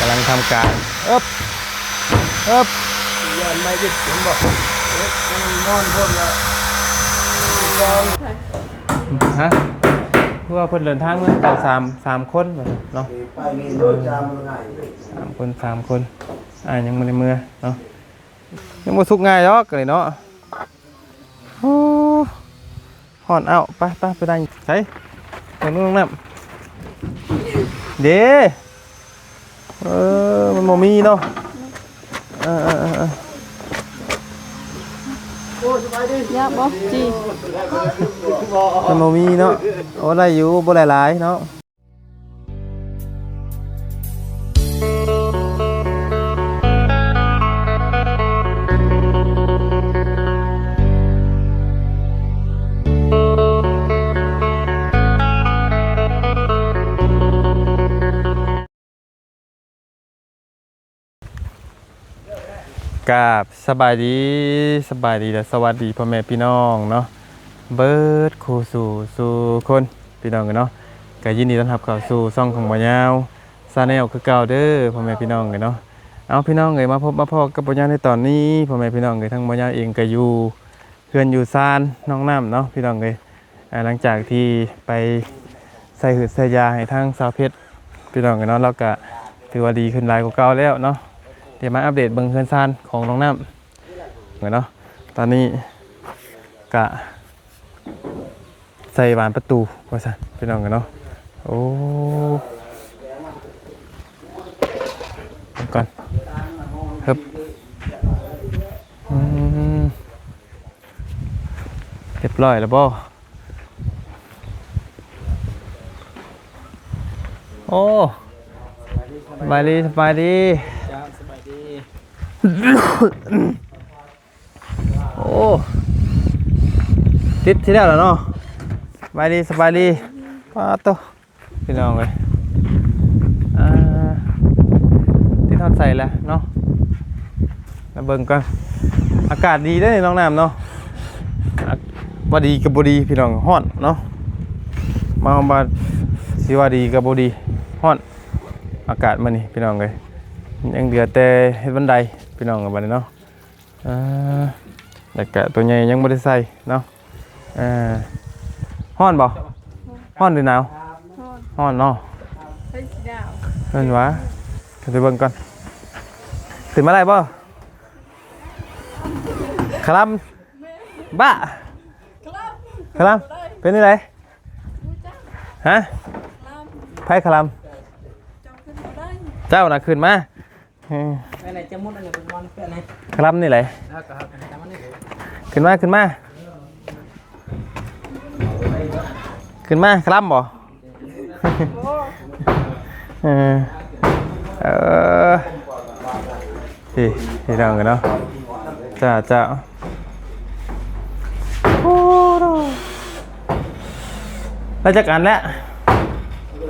กำลังทำการเอ๊บเอ๊บยันไม่ยึดผมบอกเอ๊ะมันนอนพ่นละฮะเพื่อเพิ่อนเดินทางเมื่อกันสามสามคนเนาะสามคนสามคนอ่ายังไม่ในมือเนาะยังบ่สุกง่ายหรอกเลยเนาะโอ้หอนเอาไปไปไปได้ใส่ตรงนู้นน้ำเด้ เออ มันบ่มีเนาะเออเออเออเออโอ้สบายดียาบ่จีมันบ่มีเนาะโอ้ได้อยู่บ่หลายๆเนาะ กราบสบายดีสบายดีและสวัสดีพ่อแม่พี่น้องเนาะเบิร์ดครูสู่สู่คนพี่น้องกันเนาะก็ยินดีต้อนรับเข้าสู่ช่องของบ่ยาวซาแนลคือเก่าเด้อพ่อแม่พี่น้องกันเนาะเอาพี่น้องเอยมาพบมาพอกับบ่ยาวในตอนนี้พ่อแม่พี่น้องเอยทั้งบ่ยาวเองก็อยู่เพื่อนอยู่ซานน้องน้ำเนาะพี่น้องเอยหลังจากที่ไปใส่หืดใส่ยาให้ทางสาวเพชรพี่น้องกันเนาะแล้วก็ถือว่าดีขึ้นหลายกว่าเก่าแล้วเนาะ เดี๋ยวมาอัปเดตเบิงเพื่อนซานของน้องน้ำกันเนาะตอนนี้กะใส่บานประตูว่าสันพี่น้องกันเนาะโอ้ก่อนครับเรียบร้อยแล้วบ่โอ้สบายดีสบายดีจ้าสบายดี โอ้ติดที่แล้วเหรอเนาะสบายดีสบายดีป้าโตพี่น้องเลยอ่าติดทอดใส่แล้วเนาะมาเบิ่งก่อนอากาศดีได้อน้องน้ำเนาะบ่ดีกับบดีพี่น้องฮ้อนเนาะมาเอาสิว่าดีกับบดีฮ้อน อากาศมันนี่พี่น้องเลยยังเดือแต่เฮ็ดบันได พี่น้องกับบัดนี้เนาะอ่าแต่กตัวใหญ่ยังบ่ได้ใส่เนาะเออฮ้อนบ่ฮ้อนหรือหนาวฮ้อนเนาะเฮ้ยดาวเห็นวะไปเบิ่งก่อนตื่นมาได้บ่คลัมบ้าครับคลัมเป็นยังไงรู้จักฮะไพ่คลัมจำขึ้นมาเจ้าน่ะขึ้นมา อออะไรจะมุดอะไรเป็นวันเป็นอะไรคลัมนี่แหละแล้วก็ทำมันนี่ขึ้นมาขึ้นมา ขึ้นมาคลัมบ่เออเออพี่พี่น้องกันเนาะจ้าจ้าโอ้โหได้จากอันแล้ว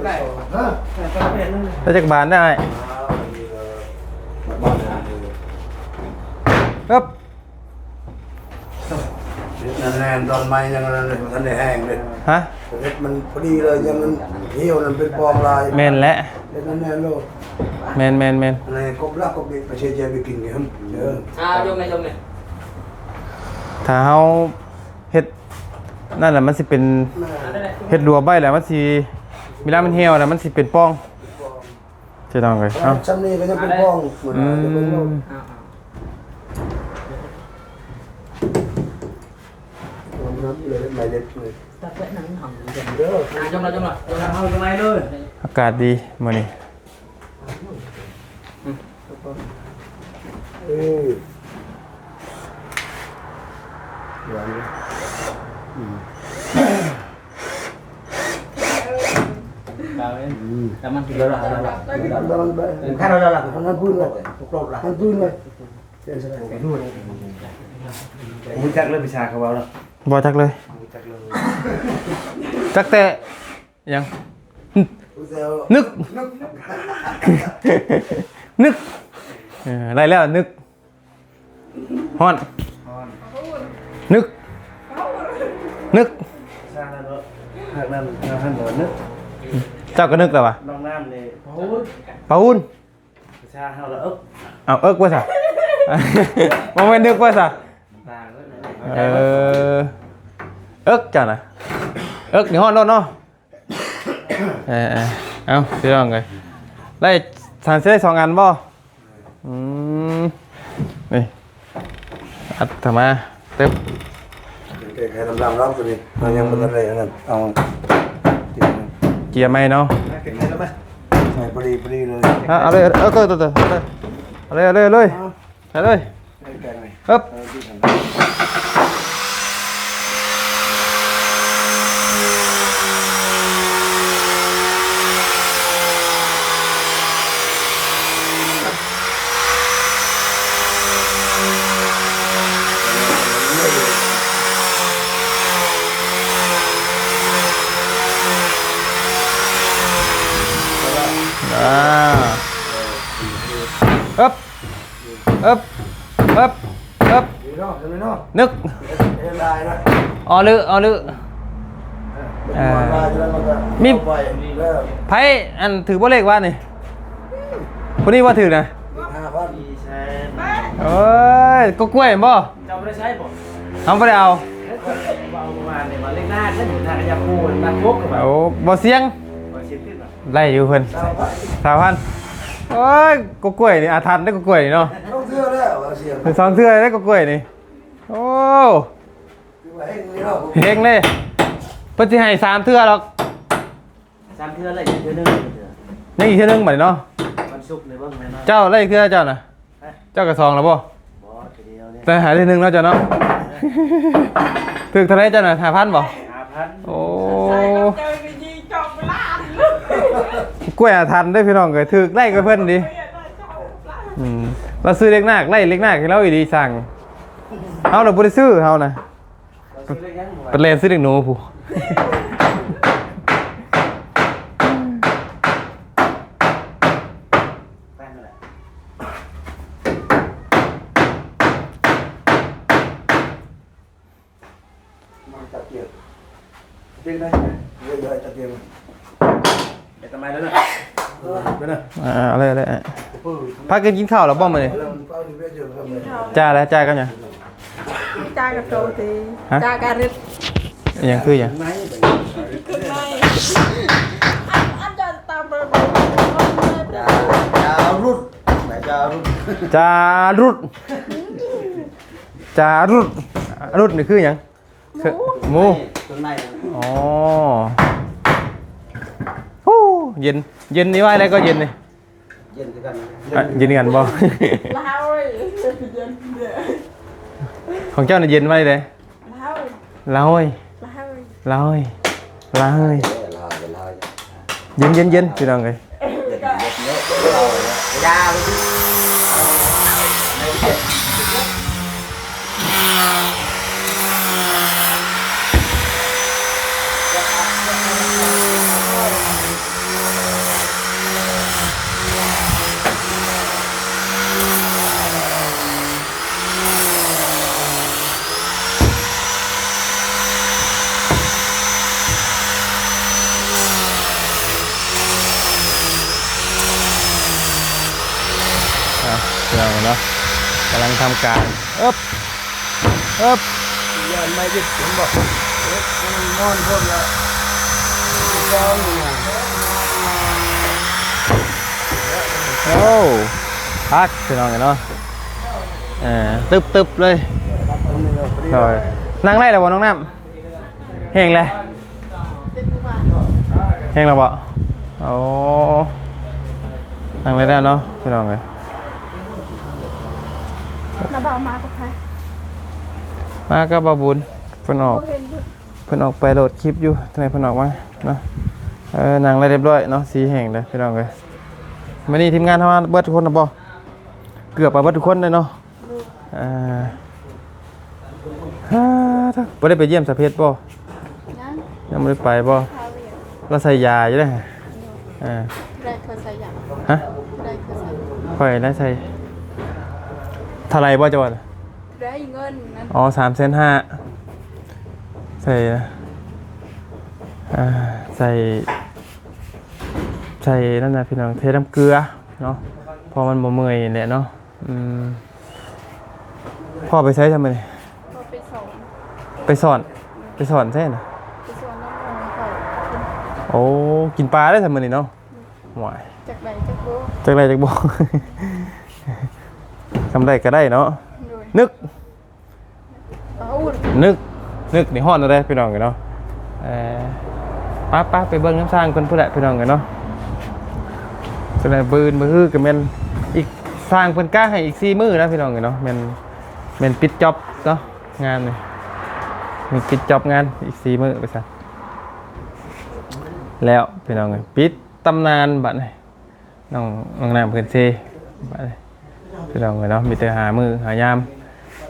ได้จากบานได้ ครับนั่นแน่ตอนไม้ยังนั่นเลยทันได้แห้งเลยฮะเห็ดมันพอดีเลยยังมันเหี่ยวนั่นเป็นปองลายแมนและเห็ดนั่นแน่โลกแมนแมนแมนอะไรกบลักกบเด็กไปเชียร์ใจไปกินเนี่ยเด้ออ่าโยมเลยโยมเลยถ้าเฮาเฮ็ดนั่นแหละมันสิเป็นเฮ็ดรัวใบแหละมันสิเวลามันเหี่ยวแล้วมันสิเป็นป้องจะต้องเลยเอ้าชั้นนี้ก็ยังเป็นปองเหมือนอืจะเป็นโลกมอ่าน้ำเลยไม่เล็ดเลยตัดไปหนังหอม เด้ออ่าโยมเลยโยมเลยโยมเลยเอายังไงเลยอากาศดีมื้อนี้เออหวานเลยแต่มันคือเราเราดันไปข้าเราละทำงานพื้ มุ้ยเสียสละผมรู้จักเรื่องวิชาเขาแล้วบ่จักเลยจักเลยจักแต่ยัง นึก นึกเออได้แล้วนึกฮอน นึก นึกชาแล้วหากนั่นทางท่านอกว่านึกเจ้าก็นึกแล้ววะน้องน้ำเลยปาอุ่นชาเฮาแล้วเอ๊บเอาเอิกว่าซะ บ่แม่นนึกว่าซะต่างแล้วเออเอิกจ้ะนะเอิกนี่ฮอดโลดเนาะเออเออเอาพี่น้องเอ้ยไล่ทานเส้นสองอันบ่อืมนี่อัดทำมาเต็มแก้ไขลำลังรอบตัวนี้เรายังบ่ทันได้อันนั้นเอาเกียร์ไหมเนาะแก้ไขแล้วมั้ยใส่พอดีพอดีเลยอะเอาเลยเอาเลยเอาเลยเอาเลยเอาเลยเอาเลย เอาเลยแก้ไขฮึบเอาที่ทำอ่าฮึบฮึบฮึบฮึบ ดีเนาะเห็นไหมเนาะ นึก เห็นลายนะ อ๋อ ลืออ๋อลือเออลายแล้วมันก็มีเอาไปแล้วไพ่อันถือบ่เลขว่านี่คนนี้ว่าถือนะ5,000ดีแสนเอ้ยก็กล้วยเห็นบ่เจ้าไม่ได้ใช้บ่ทำบ่ได้เอาเอาประมาณเนี่ยมาเล่นหน้าถ้าอยู่ทางยาคูนนักพกแบบโอ้บ่เสียงมาเช็ดขึ้นแบบไล่อยู่เพิ่นสามพันโอ้ยก็กล้วยนี่อาถรรพ์ได้ก็กล้วยนี่เนาะต้องเชื่อแล้วเอาเสียงเป็นสองเทื่อได้ก็กล้วยนี่โอ้คือว่า เฮงนี่เนาะเฮงเลยเพิ่นสิให้สามเทื่อหรอกสามเทืออะไรเทือนึงยังอีกเทื่อนึงบัดนี้เนาะมันสุกในเบื้องในเนาะเจ้าไล่อีกเทื่อเจ้าน่ะเจ้ากระซองแล้วบ่บอทีเดียวเนี่ยแต่หายได้หนึงแล้วเจ้าเนาะ ถึกเท่าไหรเจ้าน่ะ5,000บ่ห้าพันโอ้ใช่ก็เจอกันยิงจอกล้านเลยกล้วยอาถรรพ์ได้อพี่น้องเอ้ยถึกไล่กับเพิ่นดิไม่อยากได้จอกล้านอืมเราซื้อเล็กนาคไล่เล็กนาคให้เราอีดีสั่งเฮาเราบ่ได้ซื้อเฮานะ เราซื้อได้ยังหมด เป็นเลนซื้อเด็กหนูผู้ แป้งนั่นแหละ มันจัดเกี่ยวจริงได้เยอะๆจัดเกี่ยว เดี๋ยวทำไมแล้วน่ะ ไปนะ อ่าอะไรอะไรอ่ะพักกันกินข้าวแล้วบ่มื้อนี้ เราเป้าที่เวทอยู่ครับเนี่ย จ้าแล้วจ้ากันยัง จ้ากับโตตีฮะ จ้ากับริดอิหยังคือหยังไหนขึ้นไม่อันอันจะตามไปบอกยาวยาวรุ่นไหนยาวรุ่นจารุดจารุดรุดนี่คือหยังคือหมูตรงไหนอ๋อฮู้เย็นเย็นนี่ว่าอะไรก็เย็นนี่เย็นกันอะเย็นกันบ่ ลาวเลยเย็นเดือด ของเจ้าน่ะเย็นไว้เลยลาวลอยลาวลอยลอยเย็นเย็นเย็นพี่น้องเอ้ยยาไปดิอะ กำลังทำการเอ๊บเอ๊บยันไม่ยึดเห็นบอกเอ๊ะมันนอนพ่นละยาวอยู่นะโอ้พักพี่น้องเนาะเออตึบตึบเลยอันนี้เราพอดีโดยนั่งไล่แล้วบ่น้องน้ำแห้งเลยแห้งแล้วบ่โอ้นั่งไล่ได้เนาะพี่น้องเลย น้าบ่าวมากับใครมาก็บาบุญเพิ่นออกเห็นอยู่เพิ่นออกไปโหลดคลิปอยู่ทำไมเพิ่นออกมาเนาะเออนั่งไล่เรียบร้อยเนาะสีแห้งเลยพี่น้องเลยวันนี้ทีมงานทำงานเบิดทุกคนนะบ่เกือบไปเบิดทุกคนเลยเนาะอ่าฮ่าท่าบ่ได้ไปเยี่ยมสะเพชรบ่ยังยังไม่ได้ไปบ่พาเวียนเราใส่ยาอยู่เลยอ่าได้เคยใส่ยังฮะได้เคยใส่ค่อยได้ใส่ เท่าไหรบ่จวดได้เงินนั้นอ๋อสามเซนห้าใส่อ่าใส่ ใส่นั่นนะพี่น้องเทน้ำเกลือเนาะพอมันบ่เมื่อยแหละเนาะอืมพ่อไปใช้ทำไมเนี่ยพอไปสอนไปสอนไปสอนใช่น่ะไปสอนน้ำมันเขาโอ้กินปลาได้ทำไมนี่เนาะหวายจากไหนจากโบจักไรจักบอก ทำได้ก็ได้เนาะโดยนึกเอาอุ่นนึก นึกในห้อนอะไรพี่น้องกันเนาะเออป้าป้าไปเบิ้งน้ำสร้างคนผู้ใดพี่น้องกันเนาะจะได้บืนมือฮือกับแมนอีกสร้างเพิ่นกล้าให้อีกสี่มือนะพี่น้องกันเนาะแมนแมนปิดจ็อบเนาะงานเลยมีปิดจ็อบงานอีกสี่มือไปซะแล้วพี่น้องกันปิดตำนานบัดนี้น้องน้องน้ำเพิ่นเซบัดนี้ พี่น้องกันเนาะมีแต่หามือหายาม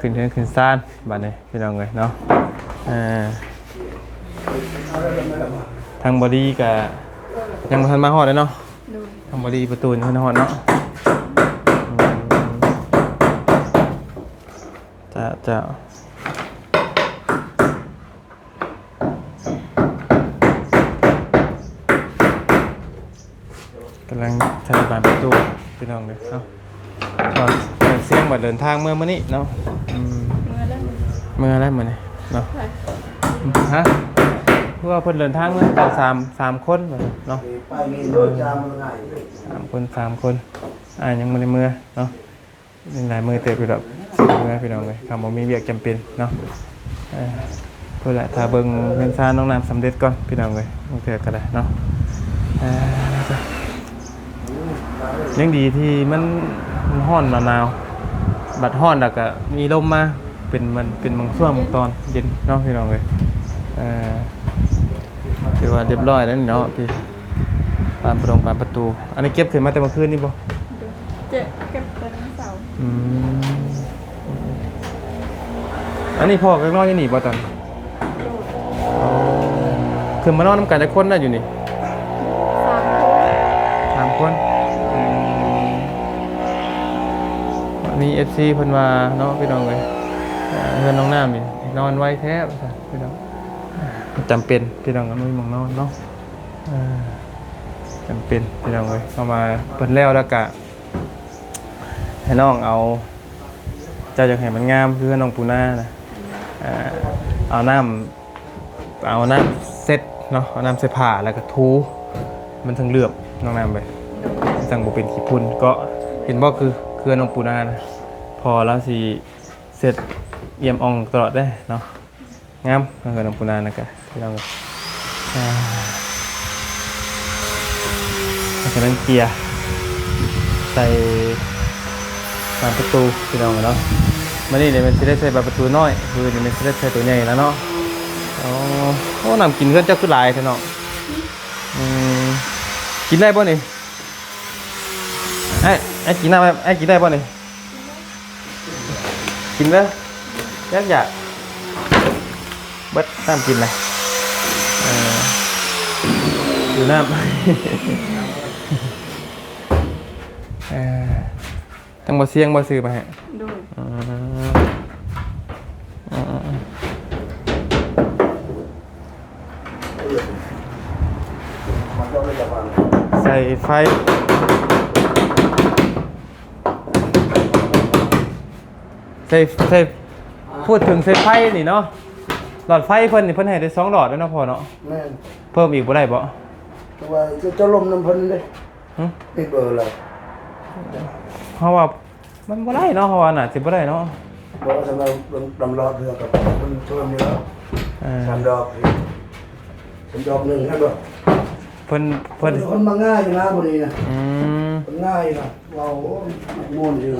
ขึ้นเทินขึ้นซ่านบัดนี้พี่น้องเลยเนาะอ่าทางบอดี้กับยังบ่ทันมาฮอดเลยเนาะโดยทางบอดี้ประตูนี่เพิ่นฮอดเนาะอืมจะจะกำลังใช้บานประตูพี่น้องเลยเนาะก็เสียงบัดเดินทางเมื่อมื้อนี้เนาะอืมเมื่อแล้วเมื่อไรเหมือนนี่เนาะใช่ฮะเพื่อเพิ่นเดินทางเมื่อกันสามสามคนเหมือนเนาะไปมีรถจามมันง่ายสามคนสามคนอ่ายังไม่ได้เมื่อเนาะยังหลายมือเตะไปดอกเมื่อพี่น้องเลยคำว่ามีเวียกจำเป็นเนาะเออเพื่อแหละถ้าเบิ่งเงินซ่าน้องน้ำสำเร็จก่อนพี่น้องเลยบางเถื่อก็ได้เนาะเออจ้ะยังดีที่มันมัน ห้อนหนาวๆบัดห้อนแล้วก็มีลมมาเป็นมันเป็นบางช่วงบางตอนเย็นเนาะพี่น้องเลยเออถือว่าเรียบร้อยแล้วนี่เนาะพี่ปานประตูปานประตู อันนี้เก็บขึ้นมาแต่เมื่อคืนนี่บ่เจ็บเก็บเป็นเสาร์อืมอันนี้พ่อกับน้องยังหนีบ่ตอนโดดคือมานอนน้ำกันจะคนได้อยู่นี่ มี FC เพิ่นว่าเนาะพี่น้องเอ้ยเอ่อเพื่อนน้องน้ำนี่นอนไว้แท้ว่าซั่นพี่น้องจำเป็นพี่น้องก็มีหมองนอนเนาะเออจำเป็นพี่น้องเอ้ยเข้ามาเพิ่นแล้วแล้วก็ให้น้องเอาเจ้าจะให้มันงามคือน้องปูนานะเอ่อเอาน้ำเอาน้ำเซ็ตเนาะเอาน้ำเซ็ตผ้าแล้วก็ทูมันทั้งเหลือบน้องน้ำไปสั่งบุเป็นขี้พุ่นก็เห็นว่าคือ เคือนองปูนานะพอแล้วสิเสร็จเยี่ยมอ่องตลอดได้เนาะงามเคือนองปูนานะกะพี่น้องอ่าแล้วก็นั่งเกียร์ใส่บานประตูพี่น้องเนาะมานี่เนี่ยมันจะได้ใช้บานประตูน้อยคือเนี่ยมันจะได้ใช้ตัวใหญ่แล้วเนาะโอ๋อโอ้นำกินเพื่อนเจ้าคือหลายเถอะเนาะอืมกินได้ป่ะนี่ไอ้ไอ้กินได้ไหมไอ้กินได้ป่ะนี่กินเด้ อยากอยากเบิดน้ำกินเลยเออดูน้ำเออตั้งบ่เสียงบ่ซื้อมาให้โดยอืมอืมอืมมันก็ไม่จะฟังใส่ไฟ ใส่ใส่พูดถึงใส่ไฟนี่เนาะหลอดไฟเพิ่นนี่เพิ่นให้ได้สองหลอดแล้วเนาะพอเนาะแม่นเพิ่มอีกบ่ได้บ่ตัวจะจะลมน้ำพันเลยหึติดเบอร์เลยเพราะว่ามันบ่ได้เนาะเพราะว่าน่ะสิบ่ได้เนาะบอกว่าสำหรับดำรอดเรือกับคนช่วยมีแล้วเออสามดอกสามดอกหนึ่งให้บ่เพิ่นเพิ่นคนมาง่ายอยู่นะคนนี้นะอืมคน ง่ายนะเราโง่นอยู่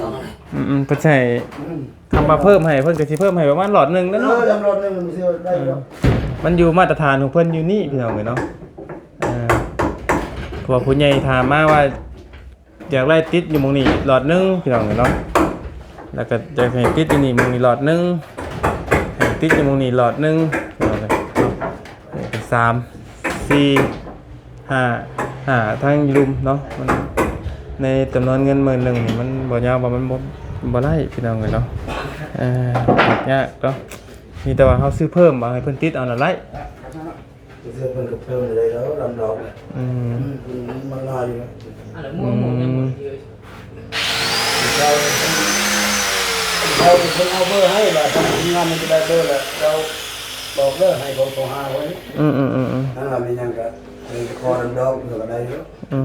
อืมอืมเพิ่นใช้อืมคำมาเพิ่มให้เพิ่นก็สิเพิ่มให้ประมาณหลอดหนึงเอแล้วเนาะอดำรอดหนึ่งมันเสียได้แล้วมันอยู่มาตรฐานของเพิ่นอยู่นี่พี่น้องเอ้ยเนาะเออเพราะว่าผู้ใหญ่ถามมาว่าอยากไล่ติดอยู่หมองนี้หลอดหนึงพี่น้องเอ้ยเนาะ แล้วก็อยากให้ติดอยู่นี่หมองนี้หลอดหนึงให้ติดอยู่หมองนี้หลอดหนึงพี่น้องเอ้ยเนาะนี่ก็สามสี่ห้าห้าทั้งรุมเนาะมัน ในจำนวนเงินหมื่นหนึ่งนี่มันบ่ยาวบ่มันบ่บ่ได้พี่น้องเอ้ยเนาะเออยากเนาะมีแต่ว่าเขาซื้อเพิ่มมาให้เพิ่นติดเอาน่ะไรเสื้อเป็นกับเพิ่มเลยแล้วดำดอกอืมอืมมันง่ายอยู่นะอะไรมั่วหมดเนี่ยหมดเลยเราเราเป็นคนเอาเบอร์ให้แบบทำงานมันจะได้เบอร์แล้วเราบอกเลิกให้เขาโทรหาไว้อืมอืมอืมอืมนั่นเรามียังก็มีคอดอกเผื่อได้เยอะอืม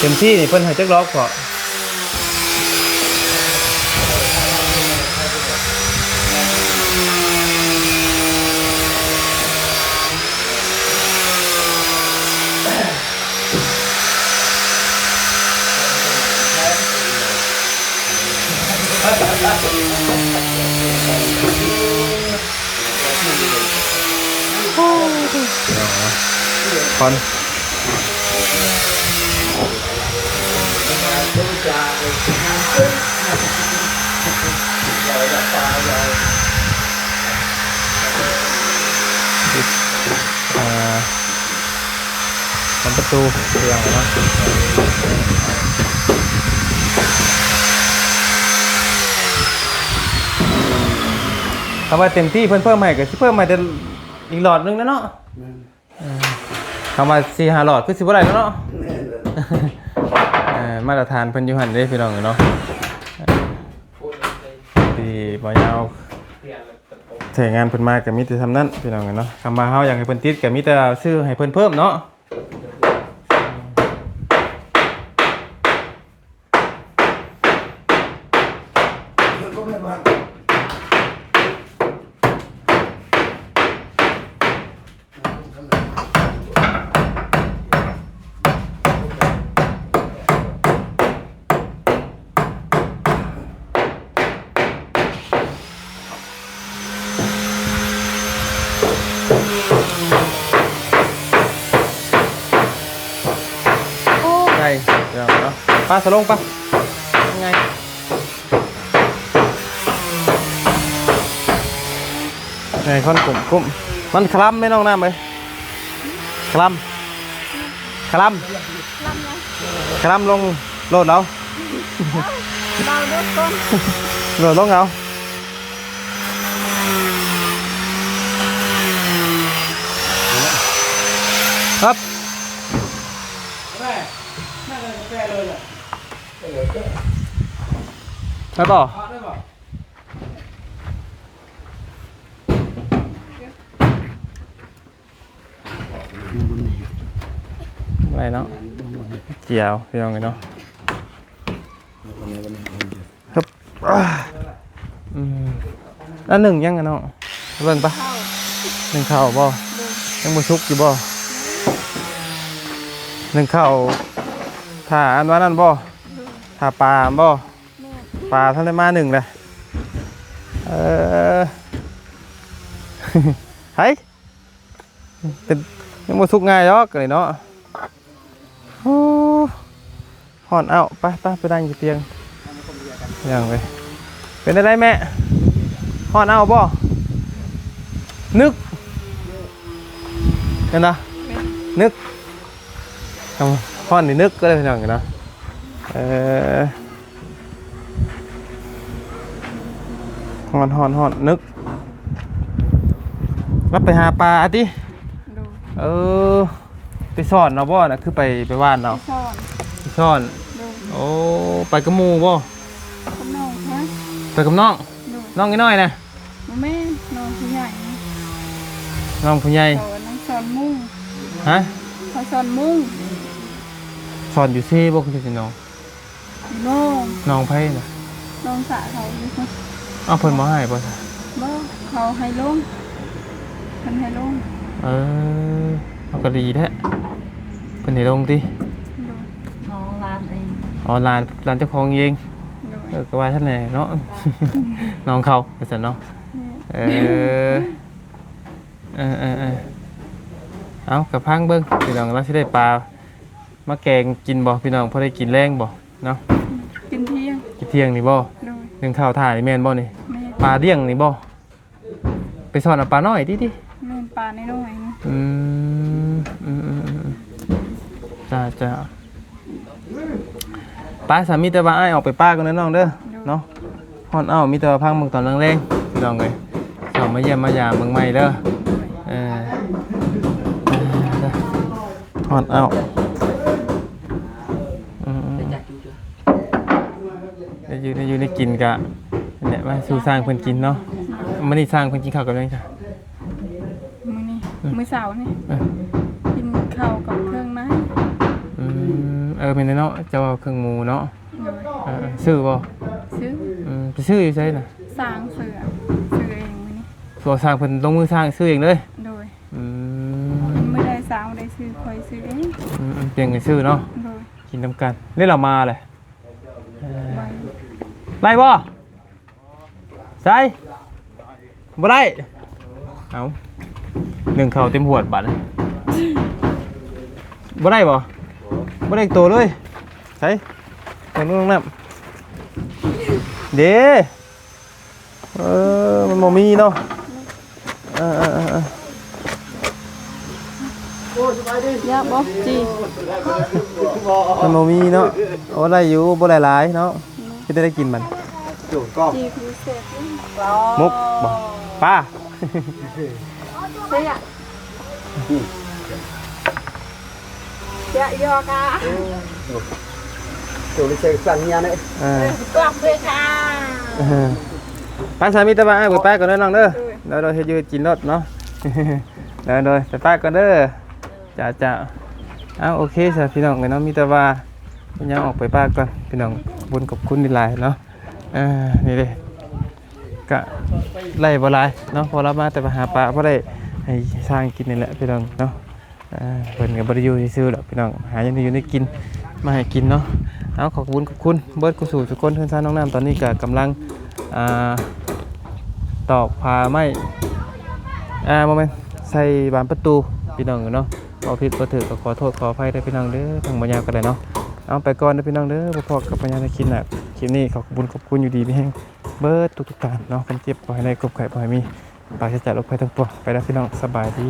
เต็มที่นี่เพิ่นให้จักล็อกก็คอน ทำประตูเรียงเนาะถ้าว่าเต็มที่เพิ่นเพิ่มให้ก็สิเพิ่มให้แต่อีกหลอดนึงนะเนาะคำว่าสี่ห้าหลอดคือสิบ่ได้แล้วเนาะเอ่อมาตรฐานเพิ่นอยู่หั่นเด้พี่น้องเนาะที่บ่ยาวใช้งานเพิ่นมาก็มีแต่ทำนั้นพี่น้องเนาะคำว่าเฮาอยากให้เพิ่นติดก็มีแต่ซื้อให้เพิ่นเพิ่มเนาะ ก็ไม่บ้าง ไงเดี๋ยวเนาะ ป้าสลงป้ายังไงไงคอนกลุ่มกลุ่มมันคล้ำไหม่น้องน้ำเลยคล้ำคล้ำคล้ำลงโหลดเอาเราเด็กต้นโหลดลงเอาครับ แม่แม่เลยแก้เลยอะ ไปต่อพอได้ป่ะอะไรเนาะเจียวพี่น้องเนาะครับอ่าอืมอันหนึ่งยังกันเนาะเบิ่งปะหนึ่งข้าวบ่ยังบ่ชุกอยู่บ่หนึ่งข้าวถ้าอันว่านั่นบ่ ถ้าปลาบ่ปลาท่านได้มาหนึ่งเลยเออไห้เป็นยังบ่สุกง่ายหรอกเลยเนาะโอ้หอนเอาไปไปไปนั่งอยู่เตียงยังไปเป็นอะไรแม่หอนเอาบ่นึกเห็นนะนึกเอาหอนนี่นึกก็เลยพี่น้องกันนะ เออหอนหอนหอนนึกรับไปหาปลาอะติดูเออ ไปซ่อนเนาะบ่น่ะคือไปไปว่านเนาะซ่อนไปซ่อน ดูโอ้ไปกับหมู่บ่ขนมฮะไปกับน้อง ดูน้องน้อยๆนะแม่น้องผู้ใหญ่น้องผู้ใหญ่เขาน้องสอนมุ้งฮะเขาสอนมุ้งสอนอยู่ซี่บ่คือสิน้อง น้องน้องไผน่ะน้องสะเขาอยู่ค่ะอ้าวเพิ่นบ่ให้บ่ซะบ่เขาให้ลงเพิ่นให้ลงเออเอาก็ดีแท้เพิ่นให้ลงติดูน้องร้านเองอ๋อร้านร้านเจ้าของเองดูเออก็ว่าท่านแหละเนาะน้องเขาว่าซั่นเนาะเออเออเออเออเอากระพังเบิ้งพี่น้องเราสิได้ปลามาแกงกินบ่พี่น้องพอได้กินแรงบ่เนาะกินเที่ยง กินเที่ยงนี่บ่ดูหนึ่งข้าวถ่ายนี่แม่นบ่นี่แม่ปลาเดี้ยงนี่บ่ไปสอนเอาปลาน้อยดิดิแม่ปลาในน้อยนะอืมอืมอืมอืมจ้าจ้าป้าสามีแต่ว่าอ้ายออกไปป้ากันนะน้องเด้อเนาะฮอนเอ้ามีแต่ว่าพังเบิ่งตอนแรงๆพี่น้องเอ้ยสิเข้ามาเยี่ยมมายามเมืองใหม่เด้อเออฮอดเอาอืม Để chặt chú chưa ได้ อยู่ได้อยู่ได้กินกะเนี่ยมาสู่สร้างเพิ่นกินเนาะมันนี่สร้างเพิ่นกินข้าวกับยังจ้ะมื้อนี้มื้อเสาร์นี่เออกินข้าวกับเครื่องไม้อืมเออเป็นไงเนาะเจะว่าเครื่องหมูเนาะโดยเออซื้อบ่ซื้ออืมไปซื้ออยู่ไสน่ะสร้างเสือซื้อเองมื้อนี้ตัวสร้างเพิ่นลงมือสร้างซื้อเองเลยโดยอืมมันไม่ได้สร้างได้ซื้อคอยซื้อเองอืมอืมเปลี่ยนกันซื้อเนาะโดยกินน้ำกันนี่เรามาเลยเออไป ไล่บ่ใส่บ่ไล่เอาหนึ่งเข่าเต็มหัวดบัดเลยบ่ได้บ่บ่ได้อีกตัวเลยใส่ตรงนู้นตรงนั้นเด้เออ มันบ่มีเนาะเออเออเออเออยาบ่จีมันบ่มีเนาะเอาได้อยู่บ่ได้หลายเนาะ ที่ได้กินมันจุ่มกล้องจีคือเสร็จมุกบ่ป้าเสียเสียยอกะจุ่มเช็คสั่งเงี้ยเนี่ยเออกลับเลยค่ะเออป้าสามีตะบ้าเปิดป้าก่อนเด้อน้องเด้อเดี๋ยวเราเฮ็ดอยืดกินรถเนาะเดี๋ยวโดยไปป้าก่อนเด้อจ้าจ้าเอาโอเคสาพี่น้องเนาะมีแต่ว่าเป็นยังออกไปป้าก่อนพี่น้อง บุญกับคุณนี่หลายเนาะเออนี่เลยก็ไล่บ่หลายเนาะพอเรามาแต่มาหาปลาบ่ได้ให้สร้างกินนี่แหละพี่น้องเนาะเออเพิ่นก็บ่ได้อยู่ซื่อๆหรอกพี่น้องหาอย่างที่อยู่ได้กินมาให้กินเนาะเอาขอบคุณขอบคุณเบิร์ดกุสูทุกคนเพื่อนซ่าน้องน้ำตอนนี้ก็กำลังอ่าตอกพาไม้อ่าโมเมนใส่บานประตูพี่น้องเนาะขอผิดขอถือขอโทษขออภัยด้พี่น้องเด้อทางบรรยาก็ได้เนาะ เอาไปก่อนเด้อพี่น้องเด้อบ่พอกับบรรยาในคลิปน่ะคลิปนี้ขอบคุณขอบคุณอยู่ดีพี่แห้งเบิร์ดทุกๆการเนาะคนเจ็บปล่อยในกบไข่ปล่อยมีปราศจากโรคภัยทั้งปวงไปแล้วพี่น้องสบายดี